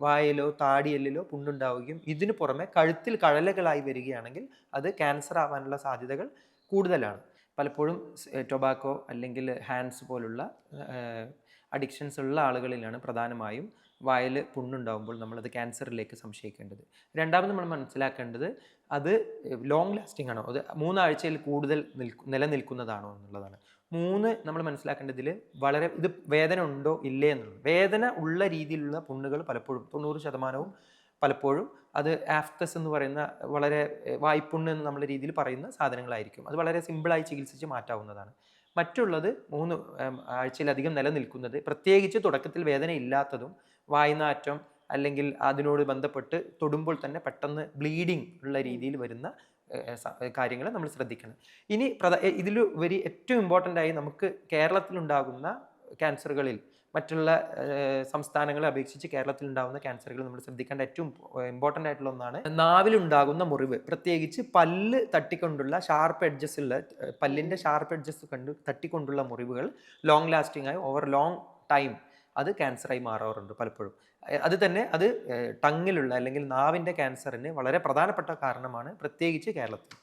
വായയിലോ താടിയെല്ലിലോ പുണ്ണുണ്ടാവുകയും ഇതിനു പുറമെ കഴുത്തിൽ കഴലകളായി വരികയാണെങ്കിൽ അത് ക്യാൻസർ ആവാനുള്ള സാധ്യതകൾ കൂടുതലാണ്. പലപ്പോഴും ടൊബാക്കോ അല്ലെങ്കിൽ ഹാൻഡ്സ് പോലുള്ള അഡിക്ഷൻസ് ഉള്ള ആളുകളിലാണ് പ്രധാനമായും വായിൽ പുണ്ണുണ്ടാകുമ്പോൾ നമ്മളത് ക്യാൻസറിലേക്ക് സംശയിക്കേണ്ടത്. രണ്ടാമത് നമ്മൾ മനസ്സിലാക്കേണ്ടത് അത് ലോങ് ലാസ്റ്റിംഗ് ആണോ? അത് മൂന്നാഴ്ചയിൽ കൂടുതൽ നിൽ നിലനിൽക്കുന്നതാണോ എന്നുള്ളതാണ്. മൂന്ന് നമ്മൾ മനസ്സിലാക്കേണ്ടതിൽ വളരെ ഇത് വേദന ഉണ്ടോ ഇല്ലേ എന്നുള്ളത്. വേദന ഉള്ള രീതിയിലുള്ള പുണ്ണുകൾ പലപ്പോഴും തൊണ്ണൂറ് ശതമാനവും പലപ്പോഴും അത് ആഫ്തസ് എന്ന് പറയുന്ന വളരെ വായ്പുണ്ണ് എന്ന് നമ്മുടെ രീതിയിൽ പറയുന്ന സാധനങ്ങളായിരിക്കും. അത് വളരെ സിമ്പിളായി ചികിത്സിച്ച് മാറ്റാവുന്നതാണ്. മറ്റുള്ളത് മൂന്ന് ആഴ്ചയിലധികം നിലനിൽക്കുന്നത് പ്രത്യേകിച്ച് തുടക്കത്തിൽ വേദന ഇല്ലാത്തതും വായനാറ്റം അല്ലെങ്കിൽ അതിനോട് ബന്ധപ്പെട്ട് തൊടുമ്പോൾ തന്നെ പെട്ടെന്ന് ബ്ലീഡിങ് ഉള്ള രീതിയിൽ വരുന്ന കാര്യങ്ങൾ നമ്മൾ ശ്രദ്ധിക്കണം. ഇനി പ്രധാ ഇതിൽ വരി ഏറ്റവും ഇമ്പോർട്ടന്റ് ആയി നമുക്ക് കേരളത്തിലുണ്ടാകുന്ന ക്യാൻസറുകളിൽ മറ്റുള്ള സംസ്ഥാനങ്ങളെ അപേക്ഷിച്ച് കേരളത്തിൽ ഉണ്ടാകുന്ന ക്യാൻസറുകൾ നമ്മൾ ശ്രദ്ധിക്കേണ്ട ഏറ്റവും ഇമ്പോർട്ടന്റ് ആയിട്ടുള്ള ഒന്നാണ് നാവിലുണ്ടാകുന്ന മുറിവ്. പ്രത്യേകിച്ച് പല്ല് തട്ടിക്കൊണ്ടുള്ള ഷാർപ്പ് എഡ്ജസ് ഉള്ള പല്ലിന്റെ ഷാർപ്പ് എഡ്ജസ് കണ്ട് തട്ടിക്കൊണ്ടുള്ള മുറിവുകൾ ലോങ് ലാസ്റ്റിംഗ് ആയി ഓവർ ലോങ് ടൈം അത് ക്യാൻസറായി മാറാറുണ്ട് പലപ്പോഴും. അത് തന്നെ അത് ടങ്ങിലുള്ള അല്ലെങ്കിൽ നാവിന്റെ ക്യാൻസറിന് വളരെ പ്രധാനപ്പെട്ട കാരണമാണ് പ്രത്യേകിച്ച് കേരളത്തിൽ.